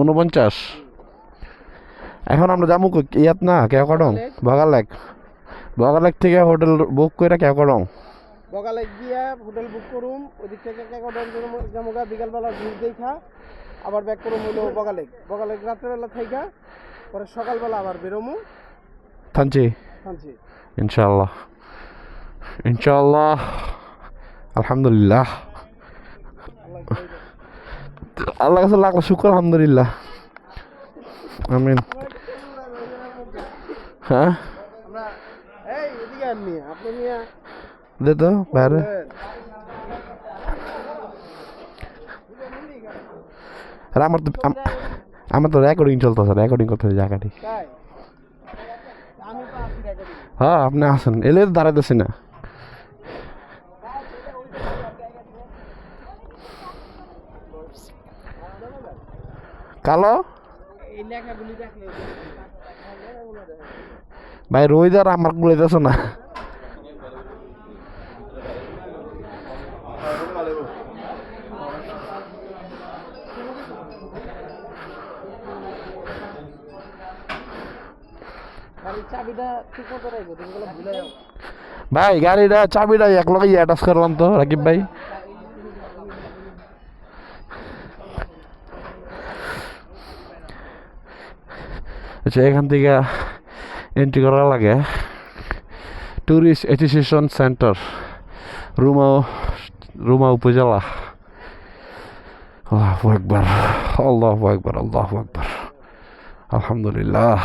উনপঞ্চাশ এখন আমরা যাব? ইয়াত না কেউ করং বগালেক। বগালেক থেকে হোটেল বুক করে করং বগালে গিয়া হোটেল বুক করুম ওদিক থেকে কেকডন জামুগা বিকালবেলা ঘুর দেখা আবার ব্যাক করুম হইল বগালে বগালে রাত্রেবেলা থাইকা পরে সকালবেলা আবার বেরোমু। থানছি থানছি ইনশাল্লাহ ইনশাল্লাহ আলহামদুলিল্লাহ। আল্লাহ কাছে লাখ শুক্র, আলহামদুলিল্লাহ। আমিন। হ্যাঁ? দে তো, বাইরে। আর আমার তো আমার তো রেকর্ডিং চলতেছে রেকর্ডিং করতে জায়গাটি হ্যাঁ আপনি আসেন। এলে তো দাঁড়াইতেছি না। কালো? ভাই আমার না মতো রাখব তুমি গুলো ভুলে যাও। ভাই গাড়িটা চাবিটা এক লগে অ্যাটাচ করলাম তো রাকিব ভাই। আচ্ছা এখান থেকে এন্ট্রি করা লাগে। Tourist association centre Ruma Ruma উপজেলা। আল্লাহ একবার আল্লাহ একবার আল্লাহ একবার আলহামদুলিল্লাহ।